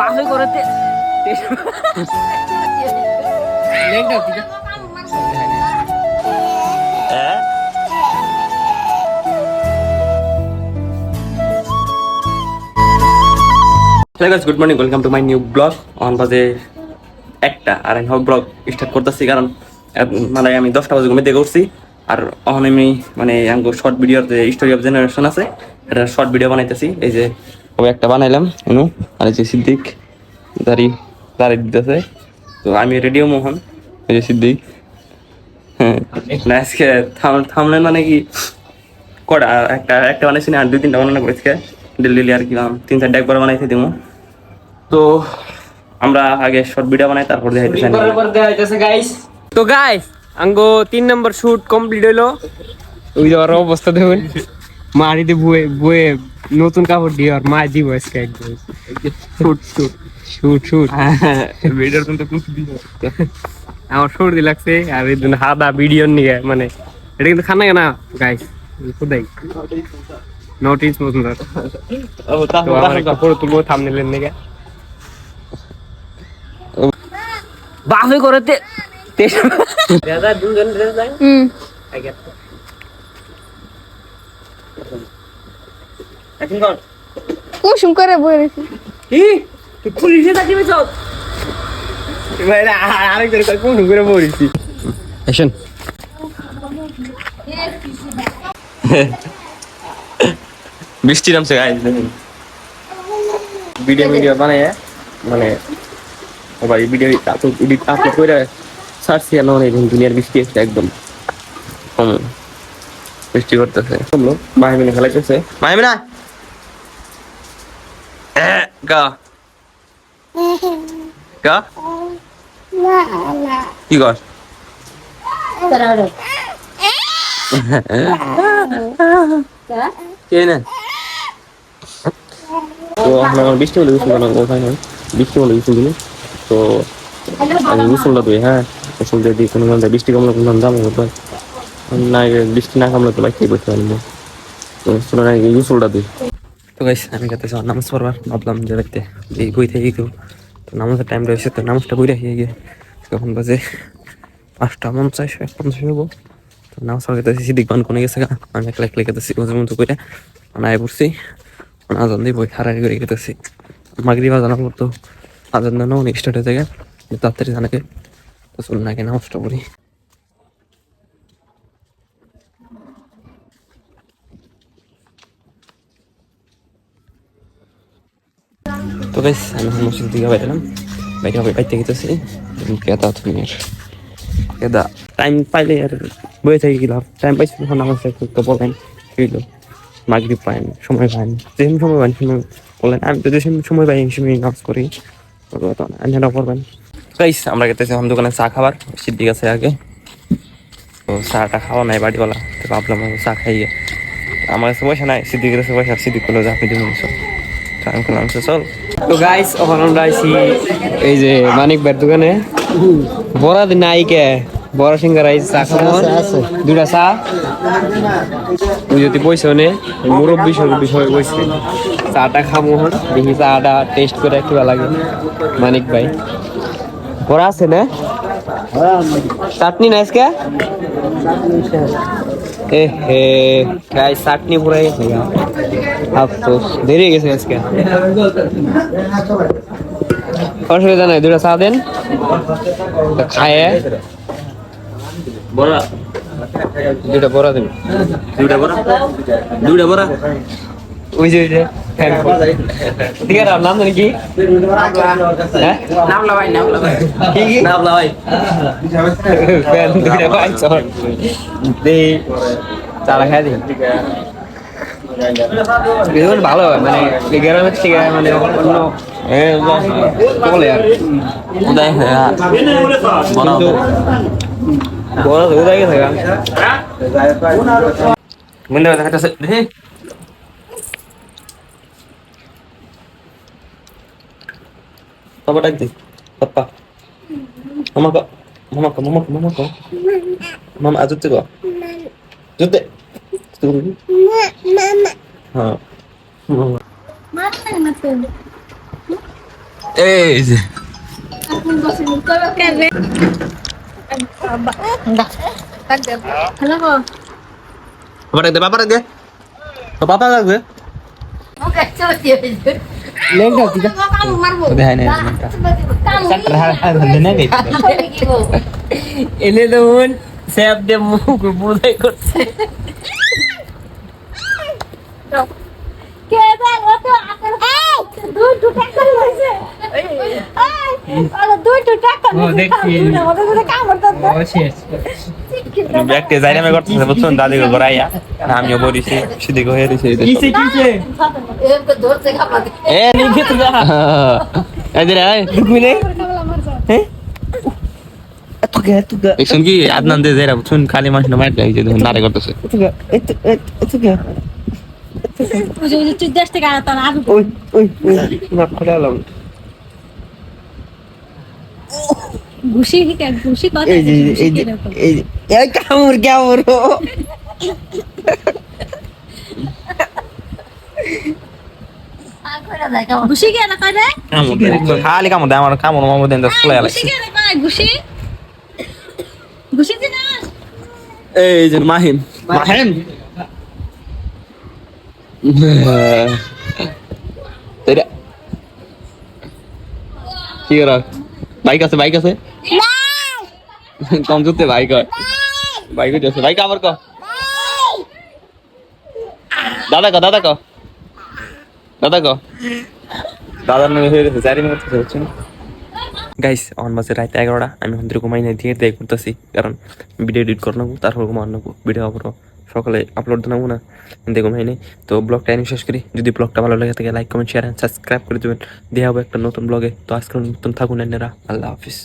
বাসে guys good morning welcome to my new blog on বাজে একটা, আর আমি ব্লগ স্টার্ট করতেছি, কারণ মানে আমি দশটা বাজে ঘুমিয়ে উঠছি, আর এখন আমি মানে শর্ট ভিডিওর যে স্টোরি অফ জেনারেশন আছে, এটা শর্ট ভিডিও বানাইতেছি, এই যে ওই একটা বানাইলাম এনু আর এই যে সিদ্দিক দাড়ি দাড়ি দিতেছে। তো আমি রেডিও মোহন এই যে সিদ্দিক। হ্যাঁ। আজকে থাম থামলেন মানে কি? কটা? একটা একটা বানাইছি না আর দুই তিনটা বানানো করেছি ডেলি আর কি তিন চারটা একবার বানাইতে দিব তো আমরা আগে শর্ট ভিডিও বানাই তারপর দেখাইতেছি গাইস তো গাইস আঙ্গো তিন নম্বর শুট কমপ্লিট হইল। ওই যে অবস্থা দেখুন। মারিতে বুয়ে বুয়ে নতুন কাপড় দিয়ে আর মা দিব আজকে একদম শুট শুট শুট শুট ভিডিওর কিন্তু খুব আমার সর্দি লাগছে আর এই জন্য হাদা ভিডিও নিয়ে মানে এটা কিন্তু খানা না গাইস খুদাই নট ইজ পছন্দ তো আমার একটা ফটো তুলবো থামনেলের নিয়ে বাসে করতে দাদা দুজন হুম কুসুম করে বই রয়েছে কি তুই পুলিশে চাকরি পেয়েছ আরেকজন বৃষ্টি নামছে গাইস ভিডিও ভিডিও বানায় মানে ও ভাই ভিডিও আপলোড এডিট আপলোড করে সার্চি আর নয় এখন দুনিয়ার বৃষ্টি আসছে একদম কম বৃষ্টি করতেছে মাহিমিনে খেলাইতেছে মাহিমিনা গা। গা? কি কর? তো আমরা বৃষ্টি বলে গোসল করার কোথায় নয় বৃষ্টি বলে গোসল দিলে তো আমি গোসলটা দিই হ্যাঁ? গোসল দিয়ে দিই কোনো কোনো বৃষ্টি কমলে কোনো দাম হতো না বৃষ্টি না কামলে তো বাইকে বসতে পারব তো গোসলটা দিই। তো গাইস আমি কাছে নামাজ পড়বার ভাবলাম যে দেখতে এই বই থেকে কেউ তো নামাজের টাইম রয়েছে, তো নামাজটা বই রাখিয়ে গিয়ে তখন বাজে পাঁচটা পঞ্চাশ, এক পঞ্চাশ হব। তো নামাজ পড়ে গেতেছি সিদ্দিক বান কোনে গেছে। আমি একলা একলা গেতেছি ওদের মতো করে আনায় পড়ছি। আজান দিয়ে বই হারারি করে গেতেছি। মাগরিব আজান করতো আজান দানো অনেক স্টার্ট হয়ে যায় তাড়াতাড়ি জানাকে। তো চলুন আগে নামাজটা পড়ি। তো বেশ আমি এখন মসজিদ দিকে বাইরালাম বাইরে হবে বাইতে গেতেছি কেদা তুমি কেদা টাইম পাইলে আর বয়ে থেকে গেলাম টাইম পাইছি তখন আমার সাথে তো বলেন কইলো মাগরিব পাইন সময় পাইন যেমন সময় পাইন সময় বলেন আমি তো যে সময় পাই সেই নামাজ করি আন্যারা করবেন গাইস আমরা গেতেছি এখন দোকানে চা খাবার সিদ্দিক আছে আগে তো চাটা খাওয়া নাই বাড়িওয়ালা তো ভাবলাম চা খাইয়ে আমার কাছে পয়সা নাই সিদ্দিকের কাছে পয়সা সিদ্দিক করল যে আপনি দিবেন চল আচ্ছা, চল। তো গাইস এখন আমরা আইছি এই যে মানিক ভাইয়ের দোকানে। বড়া দিন নাই কে? বড় সিঙ্গার আইস চা খাব। দুটা চা ওই যদি পয়সা নে মুরব্বী সরব্বী সবাই বসছে চাটা খাব হন দেখি চাটা টেস্ট করে একটু লাগে। মানিক ভাই। বড়া আছে না? চাটনি না আজকে? এ হে গাইস চাটনি পুরাই। আফসোস। দেরি হয়ে গেছে আজকে। অসুবিধা নাই দুটা চা দেন। খায়ে। বড়া। দুটা বড়া দেন। দুইটা বড়া? দুইটা বড়া? ওই যে ওই যে ঠিক আছে নাম জানি কি? হ্যাঁ? কি ভাই। চল। দে চালা খাই দিই বেগুন ভালো হয় মানে এই গ্রামের থেকে মানে অন্য এ, বলে আর উদয় বড়া কিন্তু বড় উদয় গেছে গা। মনে হয় দেখাচ্ছে হে বাবা ডাক দে পাপ্পা মামা কো মামা কো মামা কো মামা কো মামা আজুতে কো জুতে হ্যাঁ এই যে হ্যালো বাবা দে বাবা দে তো বাবা লাগবে দেখাই নাই এনে দেবুন স্যাপ দে মুখ বুঝাই করছে ও, দেখছি। ও শেষ ব্যাগটে যাই না করতেছে বুঝছেন? দাদিকে ঘরাইয়া। আমিও বলিছি সেদিকে হয়ে রয়েছে কিসে কিসে? এ নিকে তো যা। এদের আয় দুকুনে দেখছেন কি? আদনান দে বুঝছেন? খালি মাস না মাইট লাগছে দেখুন দাঁড়ে করতেছে। ওই ওই ওই না খোলালাম ঘুষি ঘুষি কথা এই যে এই যে এই যে এই কামড় কামড় ঘুষি কে না কয় রে? কামড় দেয়। খালি কামড় দেয় আমার কামড় মামড় দেন দশ খোলা ঘুষি কে না ঘুষি? ঘুষি দিনা এই যে মাহিম। মাহিম? এটা কি করা? বাইক আছে বাইক আছে? কম জুতে বাইক হয়? বাইক আছে বাইক আবার ক। দাদা ক দাদা ক। দাদা ক। দাদার নামে হয়ে গেছে চারি মিনিট হচ্ছে গাইস অন বাজে রাত এগারোটা আমি থেকে ঘুমাই নাই দিয়ে দিয়ে করতেছি কারণ ভিডিও এডিট করে নেব তারপর ঘুমান নেব ভিডিও আবার সকালে আপলোড নেব না। দেখুন ভাই তো ব্লগটা আমি শেষ করি। যদি ব্লগটা ভালো লাগে থাকে লাইক কমেন্ট শেয়ার সাবস্ক্রাইব করে দেবেন। দেওয়া হবে একটা নতুন ব্লগে তো আজকে নতুন থাকুন, এনারা। আল্লাহ হাফিজ।